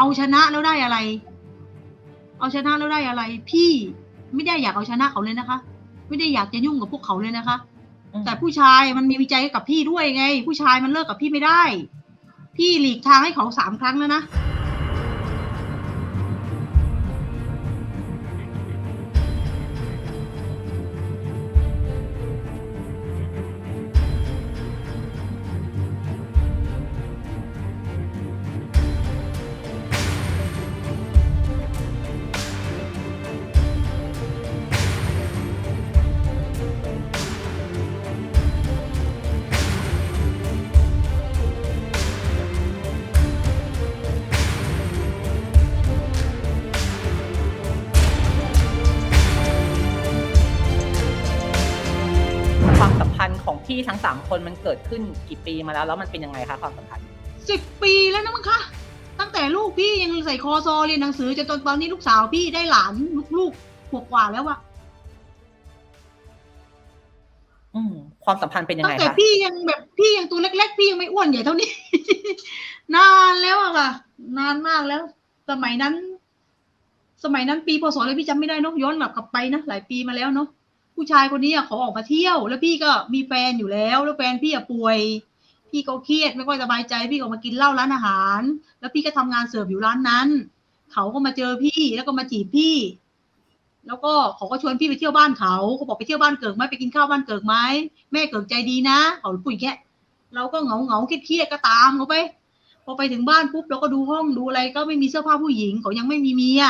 เอาชนะแล้วได้อะไร เอาชนะแล้วได้อะไร พี่ไม่ได้อยากเอาชนะเขาเลยนะคะ ไม่ได้อยากจะยุ่งกับพวกเขาเลยนะคะอืมแต่ผู้ชายมันมีวิจัยกับพี่ด้วยไง ผู้ชายมันเลิกกับพี่ไม่ได้ พี่หลีกทางให้เขาสามครั้งแล้วนะ พันธ์ของพี่ทั้งสามคนมันเกิดขึ้นกี่ปีมาแล้วแล้วมันเป็นยังไงคะความสัมพันธ์สิบปีแล้วนะมั้งคะ ตั้งแต่ลูกพี่ยังใส่คอซอเรียนหนังสือจนตอนตอนนี้ลูกสาวพี่ได้หลานลูกๆขวบกว่าแล้วอะอืมความสัมพันธ์เป็นยังตั้ไงงแต่คะพี่ยังแบบพี่ยังตัวเล็ก ๆ พี่ยังไม่อ้วนใหญ่เท่านี้ นานแล้วอะค่ะ นานมากแล้ว สมัยนั้น สมัยนั้นปีพศอะไรพี่จำไม่ได้เนอะย้อนแบบกลับไปนะหลายปีมาแล้วเนาะ ผู้ชายคนนี้เขาออกมาเที่ยว แล้วพี่ก็มีแฟนอยู่แล้ว แล้วแฟนพี่อะป่วย พี่ก็เครียดไม่ค่อยสบายใจ พี่ก็มากินเหล้าร้านอาหาร แล้วพี่ก็ทำงานเสิร์ฟอยู่ร้านนั้น เขาก็มาเจอพี่แล้วก็มาจีบพี่ แล้วก็เขาก็ชวนพี่ไปเที่ยวบ้านเขาเขาบอกไปเที่ยวบ้านเกิดไหมไปกินข้าวบ้านเกิดไหมแม่เกิดใจดีนะเขาพูดอย่างแค่เราก็เหงาเหงาเครียดก็ตามเขาไปพอไปถึงบ้านปุ๊บเราก็ดูห้องดูอะไรก็ไม่มีเสื้อผ้าผู้หญิงเขายังไม่มีเมีย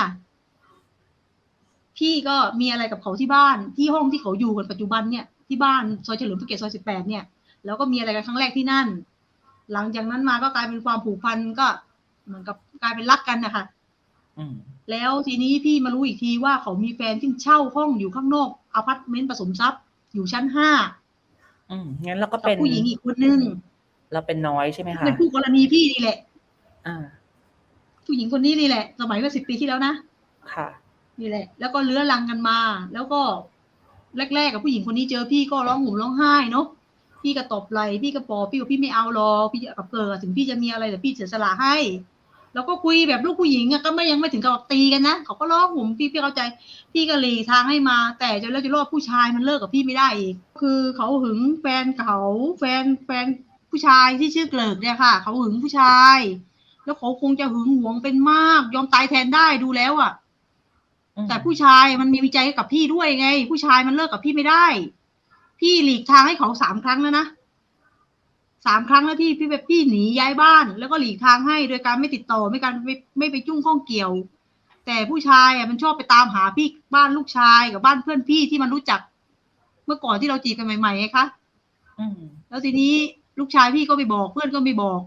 พี่ก็มีอะไรกับเขาที่บ้านที่ห้องที่เขาอยู่กันปัจจุบันเนี่ยที่บ้านซอยเฉลิมพระเกียรติซอยสิบแปดเนี่ยแล้วก็มีอะไรกันครั้งแรกที่นั่น หลังจากนั้นมาก็กลายเป็นความผูกพันก็เหมือนกับกลายเป็นรักกันนะคะอืมแล้วทีนี้พี่มารู้อีกทีว่าเขามีแฟนที่เช่าห้องอยู่ข้างนอกอพาร์ตเมนต์ผสมทรัพย์อยู่ชั้นห้าอืมงั้นเราก็กับเป็นผู้หญิงอีกคนนึงเราเป็นน้อยใช่ไหมคะเป็นคู่กรณีพี่นี่แหละ อ่า ผู้หญิงคนนี้นี่แหละ สมัยเมื่อสิบปีที่แล้วนะค่ะ นี่แหละ แล้วก็เลื้อรังกันมา แล้วก็แรกๆกับผู้หญิงคนนี้เจอพี่ก็ร้องห่มร้องไห้เนาะพี่ก็ตบไหลพี่ก็ปอบพี่ก็พี่ไม่เอาหรอกพี่กับเกิดถึงพี่จะมีอะไรแต่พี่เสียสละให้ แล้วก็คุยแบบลูกผู้หญิงอะก็ไม่ยังไม่ถึงกับตีกันนะเขาก็ร้องห่มพี่พี่เข้าใจ พี่ก็หลีกทางให้มา แต่จนแล้วจะรอดผู้ชายมันเลิกกับพี่ไม่ได้อีกคือเขาหึงแฟนเขาแฟนแฟนผู้ชายที่ชื่อเกลิกเนี่ยค่ะ เขาหึงผู้ชาย แล้วเขาคงจะหึงหวงเป็นมาก ยอมตายแทนได้ดูแล้วอะอืม แต่ผู้ชายมันมีวิจัยกับพี่ด้วยไง ผู้ชายมันเลิกกับพี่ไม่ได้ พี่หลีกทางให้เขาสามครั้งแล้วนะสามครั้งแล้วที่พี่แบบพี่หนีย้ายบ้าน แล้วก็หลีกทางให้โดยการไม่ติดต่อไม่การไม่ไม่ไปจุ้งข้องเกี่ยว แต่ผู้ชายอะมันชอบไปตามหาพี่บ้านลูกชายกับบ้านเพื่อนพี่ที่มันรู้จัก เมื่อก่อนที่เราจีบกันใหม่ๆไงคะอืมแล้วทีนี้ลูกชายพี่ก็ไปบอกเพื่อนก็ไม่บอก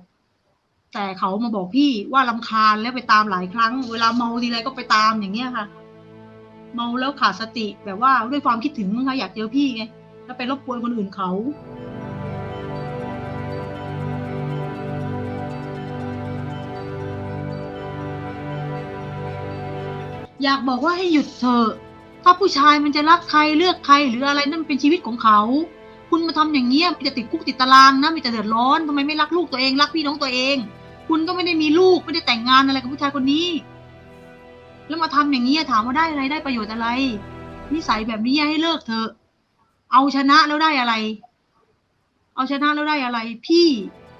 แต่เขามาบอกพี่ว่าลำคาญแล้วไปตามหลายครั้ง เวลาเมาทีไรก็ไปตามอย่างเงี้ยค่ะ เมาแล้วขาดสติแบบว่าด้วยความคิดถึงมั้งคะอยากเจอพี่ไงแล้วไปรบกวนคนอื่นเขาอยากบอกว่าให้หยุดเถอะ ถ้าผู้ชายมันจะรักใครเลือกใครหรืออะไรนั่นเป็นชีวิตของเขา คุณมาทำอย่างเงี้ยมันจะติดคุกติดตารางนะมีแต่เดือดร้อนทำไมไม่รักลูกตัวเองรักพี่น้องตัวเอง คุณก็ไม่ได้มีลูกไม่ได้แต่งงานอะไรกับผู้ชายคนนี้ แล้วมาทำอย่างนี้ถามว่าได้อะไรได้ประโยชน์อะไร นิสัยแบบนี้ให้เลิกเถอะ เอาชนะแล้วได้อะไร เอาชนะแล้วได้อะไร พี่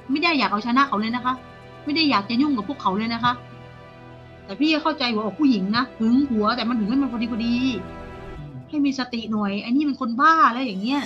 ไม่ได้อยากเอาชนะเขาเลยนะคะ ไม่ได้อยากจะยุ่งกับพวกเขาเลยนะคะ แต่พี่เข้าใจหัวอกผู้หญิงนะหึงหัวแต่มันหึงให้มันพอดีพอดี ให้มีสติหน่อยไอ้นี่มันคนบ้าแล้วอย่างเงี้ย